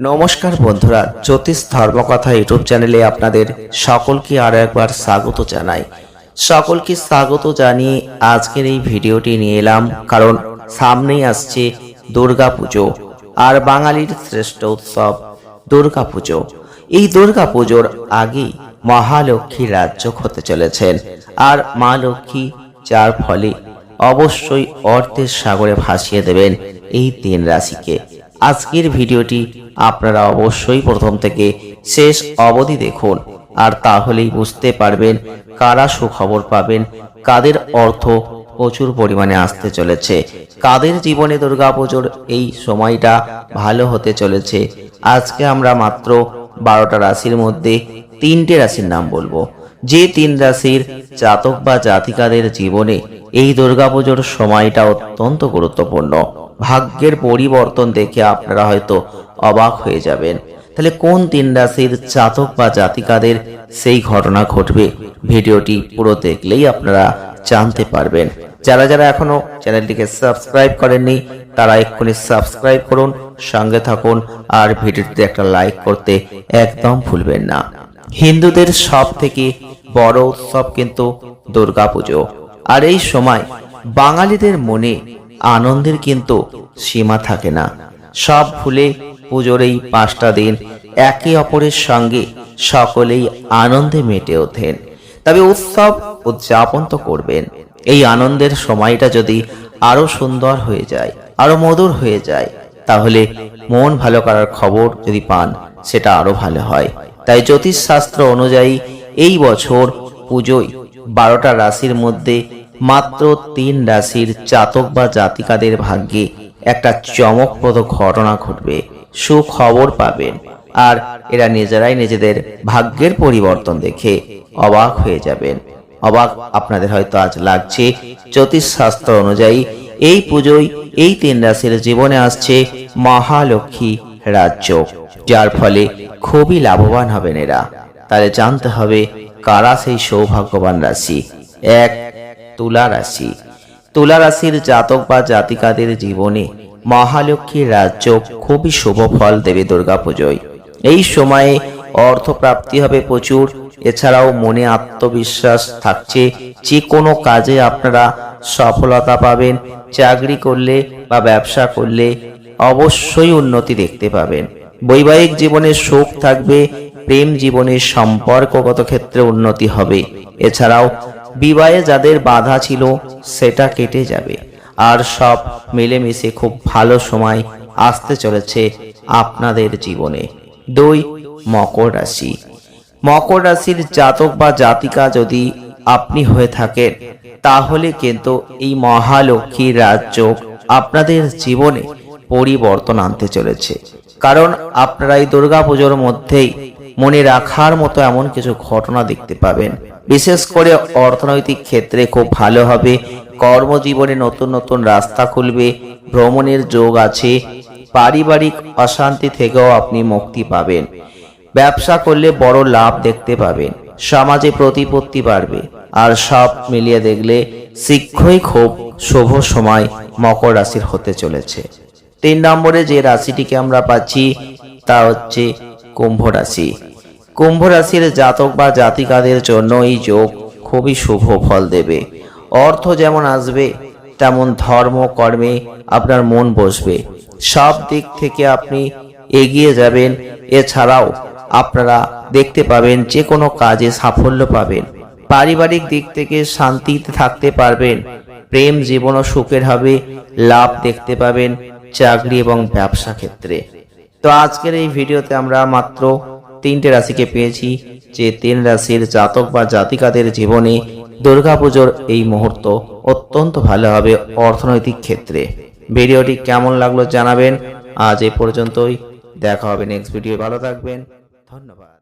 নমস্কার বন্ধুরা, জ্যোতিষ ধর্মকথা ইউটিউব চ্যানেলে আপনাদের সকলকে আরও একবার স্বাগত জানাই। সকলকে স্বাগত জানিয়ে আজকের এই ভিডিওটি নিয়ে এলাম, কারণ সামনেই আসছে দুর্গা পুজো আর বাঙালির শ্রেষ্ঠ উৎসব দুর্গা পুজো এই দুর্গা পুজোর আগেই মহালক্ষ্মী রাজ্য হতে চলেছেন, আর মা লক্ষ্মী যার ফলে অবশ্যই অর্থের সাগরে ভাসিয়ে দেবেন এই তিন রাশিকে। আজকের ভিডিওটি আপনারা অবশ্যই প্রথম থেকে শেষ অবধি দেখুন। আর তাহলেই বুঝতে পারবেন কারা সুখবর পাবেন, কাদের অর্থ প্রচুর পরিমাণে আসতে চলেছে, কাদের জীবনে দুর্গাপুজোর এই সময়টা ভালো হতে চলেছে। আজকে আমরা মাত্র বারোটা রাশির মধ্যে তিনটে রাশির নাম বলব। যে তিন রাশির জাতক বা জাতিকাদের জীবনে এই দুর্গাপুজোর সময়টা অত্যন্ত গুরুত্বপূর্ণ। ভাগ্যের পরিবর্তন দেখে আপনারা হয়তো অবাক হয়ে যাবেন। তাহলে কোন তিন রাশির জাতক বা জাতিকাদের সেই ঘটনা ঘটবে? ভিডিওটি পুরো দেখলেই আপনারা জানতে পারবেন। যারা যারা এখনও চ্যানেলটিকে সাবস্ক্রাইব করেননি, তারা এক্ষুনি সাবস্ক্রাইব করুন, সঙ্গে থাকুন, আর ভিডিওটিতে একটা লাইক করতে একদম ভুলবেন না। হিন্দুদের সব থেকে বড় উৎসব কিন্তু দুর্গাপুজো। আর এই সময় বাঙালিদের মনে আনন্দের কিন্তু সীমা থাকে না। সব ভুলে পুজোর এই পাঁচটা দিন একে অপরের সঙ্গে সকলেই আনন্দে মেটে ওঠেন। তবে উৎসব উদযাপন তো করবেন। এই আনন্দের সময়টা যদি আরও সুন্দর হয়ে যায়, আরও মধুর হয়ে যায়, তাহলে মন ভালো করার খবর যদি পান, সেটা আরও ভালো হয়। তাই জ্যোতিষ শাস্ত্র অনুযায়ী এই বছর পুজোয় বারোটা রাশির মধ্যে মাত্র তিন রাশির জাতক বা জাতিকাদের ভাগ্যে একটা চমকপ্রদ ঘটনা ঘটবে, সুখবর পাবেন। আর এরা নিজেরাই নিজেদের ভাগ্যের পরিবর্তন দেখে অবাক হয়ে যাবেন। অবাক আপনাদের হয়তো আজ লাগছে জ্যোতিষ শাস্ত্র অনুযায়ী এই পুজোয় এই তিন রাশির জীবনে আসছে মহালক্ষ্মী রাজ্য, যার ফলে খুবই লাভবান হবেন এরা। তাহলে জানতে হবে কারা সেই সৌভাগ্যবান রাশি। এক তুলা রাশি তুলা রাশির জাতক বা জাতিকাদের জীবনে মহালক্ষ্মীর রাজ্য খুবই শুভ ফল দেবে দুর্গাপুজোয়। এই সময়ে অর্থ প্রাপ্তি হবে প্রচুর, এছাড়াও মনে আত্মবিশ্বাস থাকছে। যে কোনো কাজে আপনারা সফলতা পাবেন, চাকরি করলে বা ব্যবসা করলে অবশ্যই উন্নতি দেখতে পাবেন। বৈবাহিক জীবনে সুখ থাকবে, প্রেম জীবনের সম্পর্কগত ক্ষেত্রে উন্নতি হবে। এছাড়াও বিবাহে যাদের বাধা ছিল, সেটা কেটে যাবে। আর সব মিলেমিশে খুব ভালো সময় আসতে চলেছে আপনাদের জীবনে। দুই, মকর রাশি। মকর রাশির জাতক বা জাতিকা যদি আপনি হয়ে থাকেন, তাহলে কিন্তু এই মহালক্ষ্মীর রাজ্য আপনাদের জীবনে পরিবর্তন আনতে চলেছে। কারণ আপনারা এই দুর্গাপুজোর মধ্যেই মনে রাখার মতো এমন কিছু ঘটনা দেখতে পাবেন। বিশেষ করে অর্থনৈতিক ক্ষেত্রে খুব ভালো হবে। কর্মজীবনে নতুন নতুন রাস্তা খুলবে, ভ্রমণের যোগ আছে, পারিবারিক অশান্তি থেকেও আপনি মুক্তি পাবেন। ব্যবসা করলে বড় লাভ দেখতে পাবেন। সমাজে প্রতিপত্তি বাড়বে। আর সব মিলিয়ে দেখলে শীঘ্রই খুব শুভ সময় মকর রাশির হতে চলেছে। তিন নম্বরে যে রাশিটিকে আমরা পাচ্ছি, তা হচ্ছে কুম্ভ রাশি। কুম্ভ রাশির জাতক বা জাতিকাদের জন্য এই যোগ খুবই শুভ ফল দেবে। অর্থ যেমন আসবে, তেমন ধর্ম, কর্মে আপনার মন বসবে। সব দিক থেকে আপনি এগিয়ে যাবেন। এছাড়াও আপনারা দেখতে পাবেন যে কোনো কাজে সাফল্য পাবেন। পারিবারিক দিক থেকে শান্তিতে থাকতে পারবেন। প্রেম জীবনও সুখের হবে, লাভ দেখতে পাবেন চাকরি এবং ব্যবসা ক্ষেত্রে। তো আজকের এই ভিডিওতে আমরা মাত্র তিনটে রাশিকে পেয়েছি, যে তিন রাশির জাতক বা জাতিকাদের জীবনে দুর্গাপুজোর এই মুহূর্ত অত্যন্ত ভালো হবে অর্থনৈতিক ক্ষেত্রে। ভিডিওটি কেমন লাগল জানাবেন। আজ এ পর্যন্তই। দেখা হবে নেক্সট ভিডিও ভালো থাকবেন। ধন্যবাদ।